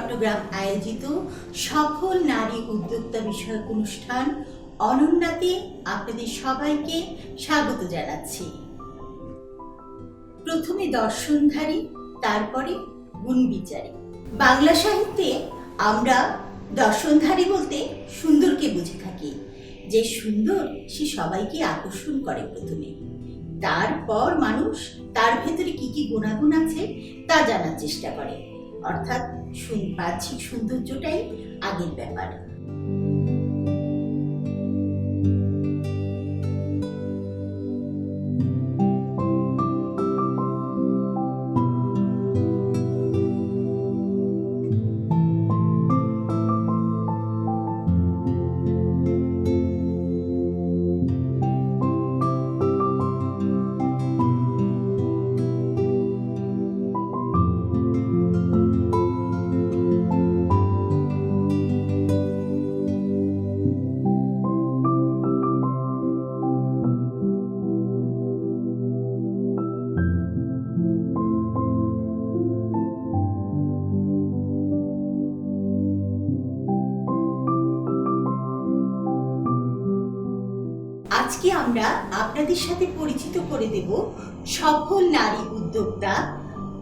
চট্টগ্রাম আয়োজিত সফল নারী উদ্যোক্তা বিষয়ক অনুষ্ঠান অনন্যাতে আপনাদের সবাইকে স্বাগত জানাচ্ছি। প্রথমে দর্শনধারী, তারপরে গুণবিচারী। বাংলা সাহিত্যে আমরা দর্শনধারী বলতে সুন্দরকে বুঝে থাকি। যে সুন্দর, সে সবাইকে আকর্ষণ করে প্রথমে। তারপর মানুষ তার ভেতরে কি কি গুণাগুণ আছে তা জানার চেষ্টা করে। অর্থাৎ বাহ্যিক সৌন্দর্যটাই আগের ব্যাপার। আজকে আমরা আপনাদের সাথে পরিচিত করে দেব সফল নারী উদ্যোক্তা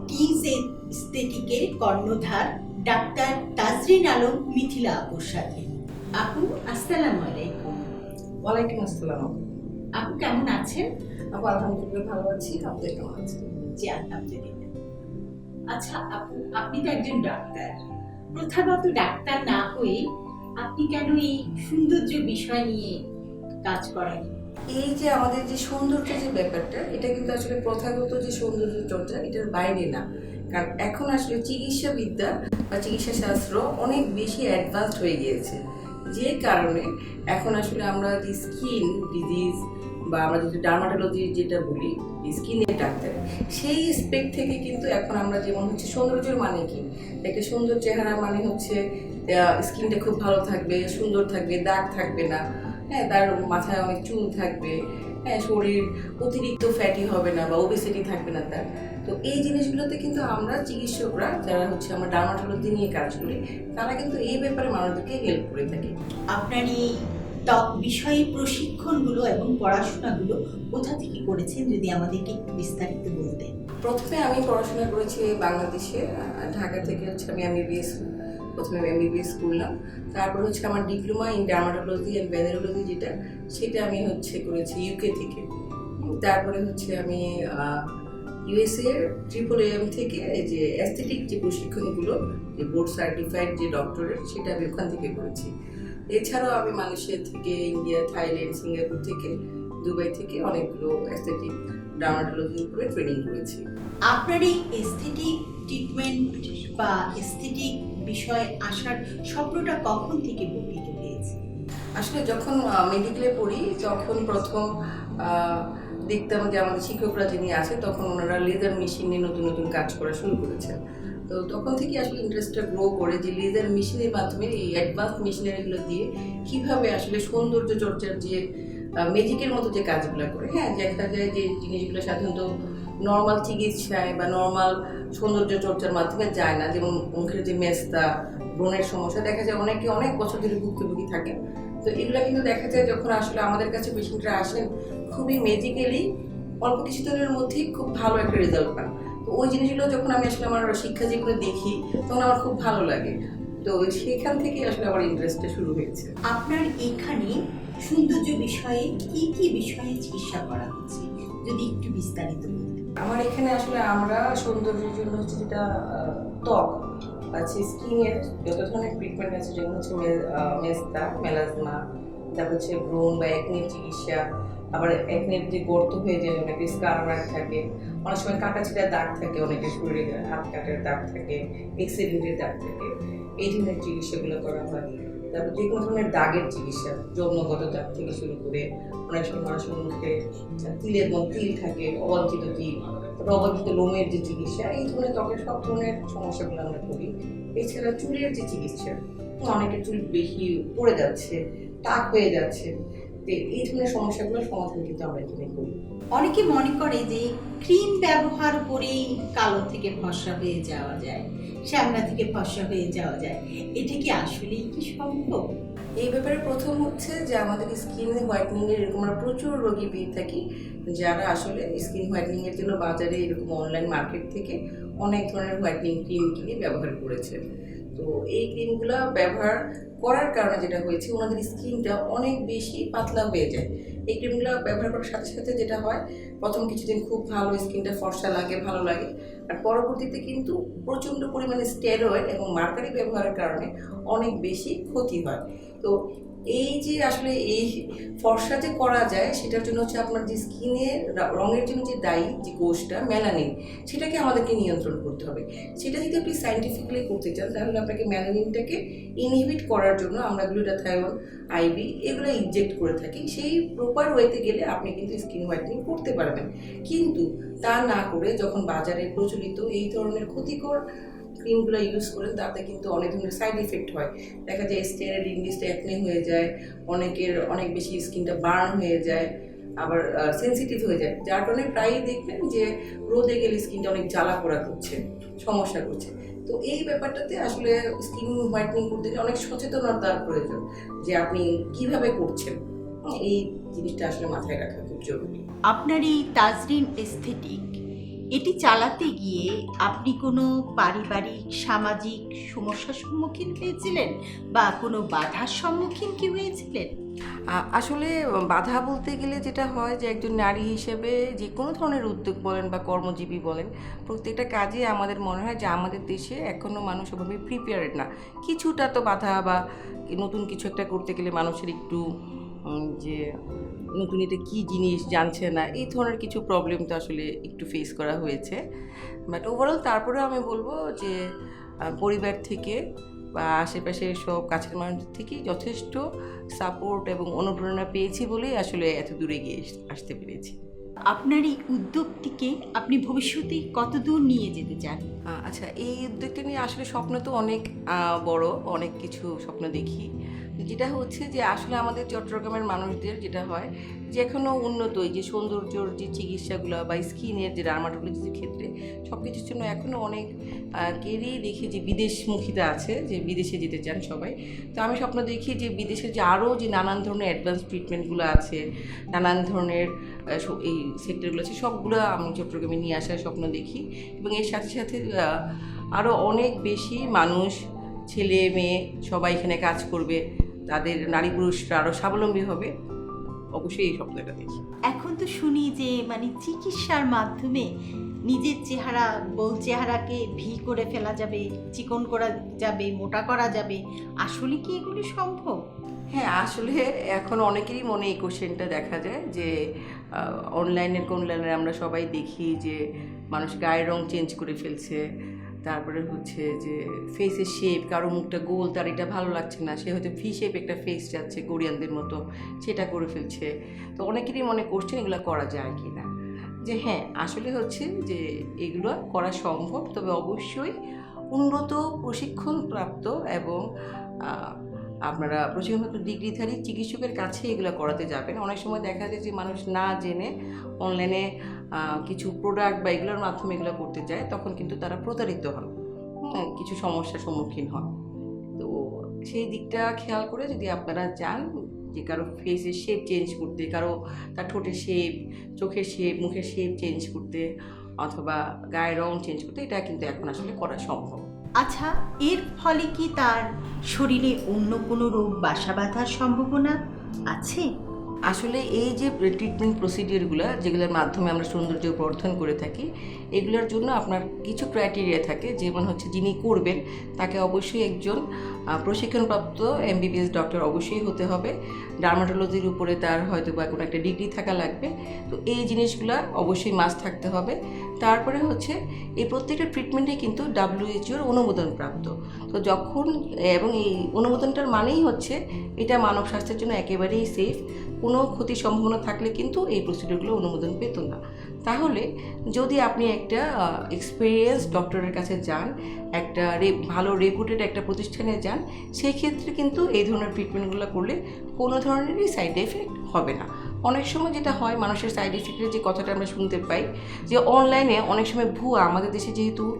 টিজ এস্থেটিকের কর্ণধার ডাক্তার তাজরিন আলম মিথিলা আপুর সাথে। আপু আসসালামু আলাইকুম। ওয়ালাইকুম আসসালাম। আপু কেমন আছেন? আপু আলহামদুলিল্লাহ ভালো আছি। আপনি কেমন আছেন? জি আলহামদুলিল্লাহ। আচ্ছা আপু আপনি তো একজন ডাক্তার। প্রথাগত ডাক্তার না হয়ে আপনি কেন এই সৌন্দর্য বিষয় নিয়ে কাজ করেন। এই যে আমাদের যে সৌন্দর্য যে ব্যাপারটা, এটা কিন্তু আসলে প্রথাগত যে সৌন্দর্য চর্চা, এটার বাইরে না। কারণ এখন আসলে চিকিৎসা বিদ্যা বা চিকিৎসা শাস্ত্র অনেক বেশি অ্যাডভান্সড হয়ে গিয়েছে। যে কারণে এখন আসলে আমরা যে স্কিন ডিজিজ বা আমরা যদি ডার্মাটোলজি যেটা বলি স্কিনের ডাক্তার, সেই স্পেক্ট থেকে কিন্তু এখন আমরা যেমন হচ্ছে সৌন্দর্যের মানে কি? একটা সুন্দর চেহারা মানে হচ্ছে স্কিনটা খুব ভালো থাকবে, সুন্দর থাকবে দাগ থাকবে না। হ্যাঁ তার মাথায় অনেক চুল থাকবে। হ্যাঁ শরীর অতিরিক্ত ফ্যাটি হবে না বা ওবেসিটি থাকবে না তার। তো এই জিনিসগুলোতে কিন্তু আমরা চিকিৎসকরা যারা হচ্ছে আমরা ডার্মাটোলজি নিয়ে কাজ করি তারা কিন্তু এই ব্যাপারে মানুষদেরকে হেল্প করে থাকি। আপনার এই ত্বক বিষয়ে প্রশিক্ষণগুলো এবং পড়াশোনাগুলো কোথা থেকে করেছেন যদি আমাদেরকে একটু বিস্তারিত বলতেন? প্রথমে আমি পড়াশোনা করেছি বাংলাদেশে ঢাকা থেকে হচ্ছে আমি এমবিবিএস প্রথমে এমবিবিএস করলাম তারপর হচ্ছে আমার diploma in dermatology and venereology যেটা, সেটা আমি হচ্ছে করেছি ইউকে থেকে। তারপরে হচ্ছে আমি ইউএসএ ট্রিপল এম থেকে যে অ্যাস্থেটিক যে প্রশিক্ষণগুলো, যে বোর্ড সার্টিফাইড যে ডক্টরেট সেটা আমি ওখান থেকে করেছি। এছাড়াও আমি মালয়েশিয়া থেকে, ইন্ডিয়া, থাইল্যান্ড, সিঙ্গাপুর থেকে, দুবাই থেকে অনেকগুলো অ্যাস্থেটিক ডার্মাটোলজির উপরে ট্রেনিং করেছি। আপনার এই এস্থেটিক ট্রিটমেন্ট বা এস্থেটিক বিষয়ে আসার স্বপ্নটা কখন থেকে বর্ধিত হয়েছে? আসলে যখন মেডিকেলে পড়ি তখন প্রথম দেখতাম যে আমাদের শিক্ষকরা যিনি আছে, তখন ওনারা লেজার মেশিন নতুন নতুন কাজ করা শুরু করেছেন। তো তখন থেকে আসলে ইন্টারেস্টটা গ্রো করে যে লেজার মেশিনের মাধ্যমে এই অ্যাডভান্স মেশিনারিগুলো দিয়ে কীভাবে আসলে সৌন্দর্য চর্চার যে ম্যাজিকের মতো যে কাজগুলো করে হ্যাঁ দেখা যায় যে জিনিসগুলো সাধারণত নর্মাল চিকিৎসায় বা নর্মাল সৌন্দর্য চর্চার মাধ্যমে যায় না। যেমন মুখের যে মেস্তা, ব্রণের সমস্যা দেখা যায় অনেকে অনেক বছর ধরে ভুক্তভোগী থাকে। তো এগুলো কিন্তু দেখা যায় যখন আসলে আমাদের কাছে পেশেন্টরা আসেন, খুবই মেজিক্যালি অল্প কিছু দিনের মধ্যেই খুব ভালো একটা রেজাল্ট পান। তো ওই জিনিসগুলো যখন আমি আসলে আমার শিক্ষা জীবনে দেখি, তখন আমার খুব ভালো লাগে। তো সেখান থেকে আসলে আমার ইন্টারেস্টটা শুরু হয়েছে। আপনার এখানে সৌন্দর্য বিষয়ে কি কি বিষয়ে চিকিৎসা করা হচ্ছে? যদি একটু বিস্তারিত আমার এখানে আসলে আমরা সৌন্দর্যের জন্য হচ্ছে যেটা ত্বক আছে স্কিনের যত ধরনের ট্রিটমেন্ট আছে, যেমন হচ্ছে মেস্তা, মেলাজমা, তারপর হচ্ছে ব্রণ বা একনের চিকিৎসা, আবার একনের যে গর্ত হয়ে যায়, অনেকে স্কার থাকে, অনেক সময় কাটা দাগ থাকে অনেকের শরীরে হাত কাটার দাগ থাকে এক্সিডেন্টের দাগ থাকে, এই ধরনের চিকিৎসাগুলো করা হয়। তারপর যে কোনো ধরনের দাগের চিকিৎসা যৌনগত দাগ থেকে শুরু করে অনেক সময় মানুষের মুখে তিলের মধ্যে তিল থাকে অবাঞ্ছিত তিল, তারপর অবাঞ্ছিত লোমের যে চিকিৎসা, এই ধরনের ত্বকের সব ধরনের সমস্যাগুলো আমরা করি এছাড়া চুলের যে চিকিৎসা অনেকের চুল বেশি পড়ে যাচ্ছে, টাক হয়ে যাচ্ছে এই ধরনের সমস্যাগুলোর সমাধান কিন্তু আমরা করি। অনেকে মনে করে যে ক্রিম ব্যবহার করেই কালো থেকে ফর্সা হয়ে যাওয়া যায়, শ্যামলা থেকে ফর্সা হয়ে যাওয়া যায়। এটা কি আসলেই কি সম্ভব? এই ব্যাপারে প্রথম হচ্ছে যে আমাদের স্কিন হোয়াইটনিং এর এরকম আমরা প্রচুর রোগী পেয়ে থাকি, যারা আসলে স্কিন হোয়াইটনিং এর জন্য বাজারে এরকম অনলাইন মার্কেট থেকে অনেক ধরনের হোয়াইটনিং ক্রিম কিনে ব্যবহার করেছে। তো এই ক্রিমগুলো ব্যবহার করার কারণে যেটা হয়েছে, ওনাদের স্কিনটা অনেক বেশি পাতলা হয়ে যায়। এই ক্রিমগুলো ব্যবহার করার সাথে সাথে যেটা হয়, প্রথম কিছুদিন খুব ভালো স্কিনটা ফর্সা লাগে, ভালো লাগে। আর পরবর্তীতে কিন্তু প্রচণ্ড পরিমাণে স্টেরয়েড এবং মার্কারি ব্যবহারের কারণে অনেক বেশি ক্ষতি হয়। তো এই যে আসলে এই ফর্সা যে করা যায়, সেটার জন্য হচ্ছে আপনার যে স্কিনের রঙের জন্য যে দায়ী যে কোষটা মেলানিন সেটাকে আমাদেরকে নিয়ন্ত্রণ করতে হবে। সেটা যদি আপনি সাইন্টিফিক্যালি করতে চান, তাহলে আপনাকে মেলানিনটাকে ইনহিবিট করার জন্য আমরা গ্লুটাথায়ন আইবি এগুলো ইনজেক্ট করে থাকি। সেই প্রপার ওয়েতে গেলে আপনি কিন্তু স্কিন হোয়াইটনিং করতে পারবেন। কিন্তু তা না করে যখন বাজারে প্রচলিত এই ধরনের ক্ষতিকর ক্রিমগুলো ইউজ করেন, তাতে কিন্তু অনেক ধরনের সাইড এফেক্ট হয়। দেখা যায় স্টেরের ইংলিশটা একনে হয়ে যায়, অনেকের অনেক বেশি স্কিনটা বার্ন হয়ে যায়, আবার সেন্সিটিভ হয়ে যায়। যার কারণে প্রায়ই দেখবেন যে রোদে গেলে স্কিনটা অনেক জ্বালা পোড়া করছে, সমস্যা করছে। তো এই ব্যাপারটাতে আসলে স্কিন হোয়াইটনিং করতে গেলে অনেক সচেতনতার প্রয়োজন যে আপনি কীভাবে করছেন। এই জিনিসটা আসলে মাথায় রাখা খুব জরুরি। আপনার এই তাজরিন এস্থেটিক এটি চালাতে গিয়ে আপনি কোনো পারিবারিক, সামাজিক সমস্যার সম্মুখীন হয়েছিলেন? বা কোনো বাধার সম্মুখীন কি হয়েছিলেন? আসলে, বাধা বলতে গেলে যেটা হয় যে, একজন নারী হিসেবে যে কোনো ধরনের উদ্যোগ বলেন বা কর্মজীবী বলেন, প্রত্যেকটা কাজে আমাদের মনে হয় যে, আমাদের দেশে এখনও মানুষ ওভাবে প্রিপেয়ার্ড না। কিছুটা তো বাধা বা নতুন কিছু একটা করতে গেলে মানুষের একটু যে নতুন এটা কী জিনিস জানছে না এই ধরনের কিছু প্রবলেম তো আসলে একটু ফেস করা হয়েছে। বাট ওভারঅল তারপরেও আমি বলব যে পরিবার থেকে বা আশেপাশের সব কাছের মানুষদের থেকেই যথেষ্ট সাপোর্ট এবং অনুপ্রেরণা পেয়েছি বলেই আসলে এত দূরে গিয়ে আসতে পেরেছি। আপনার এই উদ্যোগটিকে আপনি ভবিষ্যতে কত দূর নিয়ে যেতে চান? আচ্ছা এই উদ্যোগটা নিয়ে আসলে স্বপ্ন তো অনেক বড় অনেক কিছু স্বপ্ন দেখি। যেটা হচ্ছে যে আসলে আমাদের চট্টগ্রামের মানুষদের যেটা হয় যে এখনও উন্নত যে সৌন্দর্যর যে চিকিৎসাগুলো বা স্কিনের যে ডার্মাটোলজির ক্ষেত্রে সব কিছুর জন্য এখনও অনেক কেরই দেখি যে বিদেশমুখিতা আছে, যে বিদেশে যেতে চান সবাই। তো আমি স্বপ্ন দেখি যে বিদেশের যে আরও যে নানান ধরনের অ্যাডভান্স ট্রিটমেন্টগুলো আছে, নানান ধরনের এই সেক্টরগুলো আছে, সবগুলো আমি চট্টগ্রামে নিয়ে আসার স্বপ্ন দেখি। এবং এর সাথে সাথে আরও অনেক বেশি মানুষ, ছেলে, মেয়ে সবাই এখানে কাজ করবে। তাদের নারী পুরুষরা আরও স্বাবলম্বী হবে। অবশ্যই এই স্বপ্নটা দেখি। এখন তো শুনি যে মানে চিকিৎসার মাধ্যমে নিজের চেহারা বল চেহারাকে ভি করে ফেলা যাবে চিকন করা যাবে মোটা করা যাবে। আসলে কি এগুলি সম্ভব? হ্যাঁ আসলে এখন অনেকেরই মনে এই কোশ্চেনটা দেখা যায় যে অনলাইনের অনলাইনে আমরা সবাই দেখি যে মানুষ গায়ের রং চেঞ্জ করে ফেলছে। তারপরে হচ্ছে যে ফেসের শেপ কারও মুখটা গোল, তার এটা ভালো লাগছে না, সে হয়তো ভি শেপ একটা ফেস যাচ্ছে কোরিয়ানদের মতো, সেটা করে ফেলছে। তো অনেকেরই মনে করছেন এগুলো করা যায় কি না যে হ্যাঁ আসলে হচ্ছে যে এগুলো করা সম্ভব, তবে অবশ্যই উন্নত, প্রশিক্ষণপ্রাপ্ত এবং আপনারা প্রশিক্ষণপ্রাপ্ত ডিগ্রিধারী চিকিৎসকের কাছে এগুলো করাতে যাবেন। অনেক সময় দেখা যায় যে মানুষ না জেনে অনলাইনে কিছু প্রোডাক্ট বা এগুলোর মাধ্যমে এগুলো করতে যায়, তখন কিন্তু তারা প্রতারিত হন। কিছু সমস্যার সম্মুখীন হন। তো সেই দিকটা খেয়াল করে যদি আপনারা চান যে কারও ফেসের শেপ চেঞ্জ করতে, কারও তার ঠোঁটের শেপ চোখের শেপ মুখের শেপ চেঞ্জ করতে, অথবা গায়ের রং চেঞ্জ করতে, এটা কিন্তু এখন আসলে করা সম্ভব। আচ্ছা এর ফলে কি তার শরীরে অন্য কোনো রোগ বাসা বাঁধার সম্ভাবনা আছে? আসলে এই যে ট্রিটমেন্ট প্রসিডিওরগুলো যেগুলোর মাধ্যমে আমরা সৌন্দর্য বর্ধন করে থাকি, এগুলোর জন্য আপনার কিছু ক্রাইটেরিয়া থাকে। যেমন হচ্ছে যিনি করবেন, তাকে অবশ্যই একজন প্রশিক্ষণপ্রাপ্ত এমবিবিএস ডক্টর অবশ্যই হতে হবে। ডার্মাটোলজির উপরে তার হয়তো বা কোনো একটা ডিগ্রি থাকা লাগবে। তো এই জিনিসগুলো অবশ্যই মাস্ট থাকতে হবে। তারপরে হচ্ছে, এই প্রত্যেকটা ট্রিটমেন্টে কিন্তু ডাব্লিউএইচওর অনুমোদন প্রাপ্ত তো যখন, এবং এই অনুমোদনটার মানেই হচ্ছে, এটা মানব স্বাস্থ্যের জন্য একেবারেই সেফ কোনো ক্ষতির সম্ভাবনা থাকলে কিন্তু এই প্রসিডিউরগুলো অনুমোদন পেত না। তাহলে যদি আপনি একটা এক্সপিরিয়েন্স ডক্টরের কাছে যান, একটা রে, ভালো রেপুটেড একটা প্রতিষ্ঠানে যান সেই ক্ষেত্রে কিন্তু এই ধরনের ট্রিটমেন্টগুলো করলে কোনো ধরনেরই সাইড এফেক্ট হবে না। অনেক সময় যেটা হয়, মানুষের সাইড এফেক্টের যে কথাটা আমরা শুনতে পাই, যে অনলাইনে অনেক সময় ভুয়া, আমাদের দেশে যেহেতু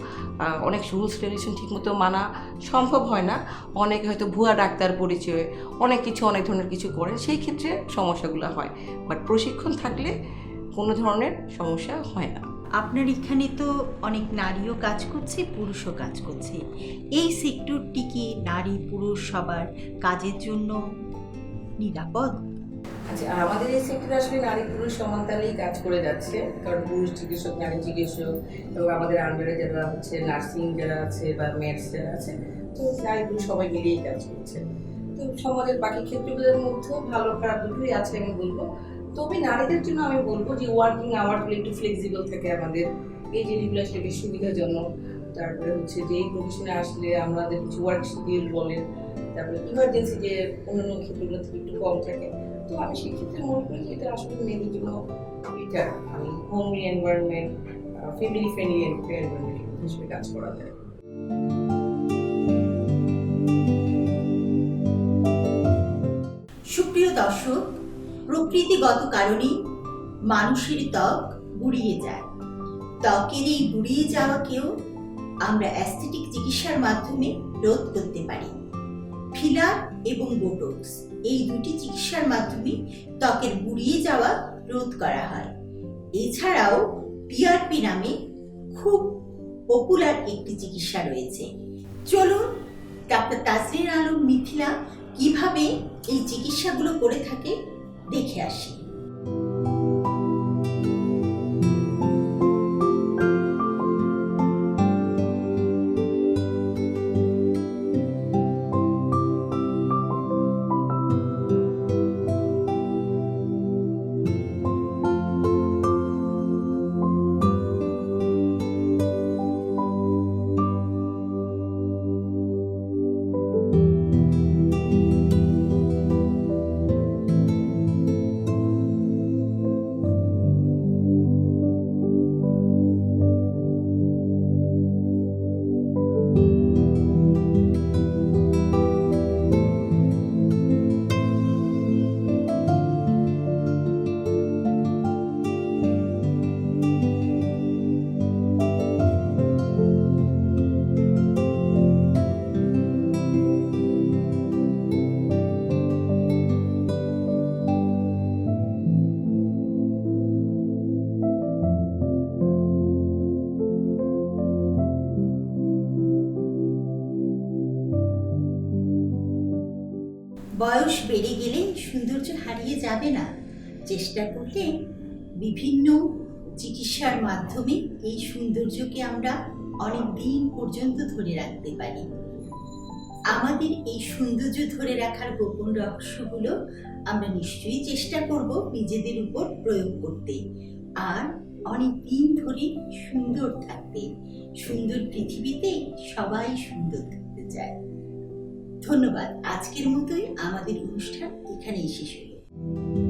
অনেক রুলস রেগুলেশন ঠিকমতো মানা সম্ভব হয় না। অনেকে হয়তো ভুয়া ডাক্তার পরিচয় অনেক কিছু, অনেক ধরনের কিছু করে, সেই ক্ষেত্রে সমস্যাগুলো হয়। বাট প্রশিক্ষণ থাকলে কোনো ধরনের সমস্যা হয় না। আপনার এখানে তো অনেক নারীও কাজ করছে, পুরুষও কাজ করছে। এই সেক্টরটি কি নারী পুরুষ সবার কাজের জন্য নিরাপদ? আচ্ছা আমাদের এই সেক্টরে আসলে নারী পুরুষ সমানতালেই কাজ করে যাচ্ছে। কারণ পুরুষ চিকিৎসক, নারী চিকিৎসক এবং আমাদের আন্ডারে যারা হচ্ছে নার্সিং যারা আছে বা মেডস যারা আছে, তো নারী পুরুষ সবাই মিলেই কাজ করছে। তো সমাজের বাকি ক্ষেত্রগুলোর মধ্যেও ভালো খারাপ দুটোই আছে আমি বলব। তবে নারীদের জন্য আমি বলব যে ওয়ার্কিং আওয়ারগুলো একটু ফ্লেক্সিবল থাকে আমাদের। এই জিনিসগুলো আসলে বেশ সুবিধাজনক। তারপরে হচ্ছে যে এই প্রফেশনে আসলে আমাদের ওয়ার্ক শিডিউল বলেন, তারপরে ইমার্জেন্সি যে অন্যান্য ক্ষেত্রগুলো থেকে একটু কম থাকে। তো আমি সেক্ষেত্রে মনে করি যে এটা আসলে মেয়েদের জন্য বেটার আমি এনভায়রনমেন্ট ফ্যামিলি ফ্রেন্ডলি এনভায়রনমেন্ট হিসেবে কাজ করা যায়। সুপ্রিয় দর্শক, প্রকৃতিগত কারণেই মানুষের ত্বক বুড়িয়ে যায়। ত্বকের এই বুড়িয়ে যাওয়াকেও আমরা অ্যাস্থেটিক চিকিৎসার মাধ্যমে রোধ করতে পারি। ফিলার এবং বোটক্স এই দুটি চিকিৎসার মাধ্যমে ত্বকের গুড়িয়ে যাওয়া রোধ করা হয়। এছাড়াও পিআরপি নামে খুব পপুলার একটি চিকিৎসা রয়েছে। চলুন ডাক্তার তাসরিন আলম মিথিলা কীভাবে এই চিকিৎসাগুলো করে থাকে দেখে আসি। বয়স বেড়ে গেলে সৌন্দর্য হারিয়ে যাবে না। চেষ্টা করলে বিভিন্ন চিকিৎসার মাধ্যমে এই সৌন্দর্যকে আমরা অনেক দিন পর্যন্ত ধরে রাখতে পারি। আমাদের এই সৌন্দর্য ধরে রাখার গোপন রহস্যগুলো আমরা নিশ্চয়ই চেষ্টা করব নিজেদের উপর প্রয়োগ করতে। আর অনেক দিন ধরে সুন্দর থাকতে। সুন্দর পৃথিবীতে সবাই সুন্দর থাকতে চায়। ধন্যবাদ। আজকের মতোই আমাদের অনুষ্ঠান এখানেই শেষ হলো।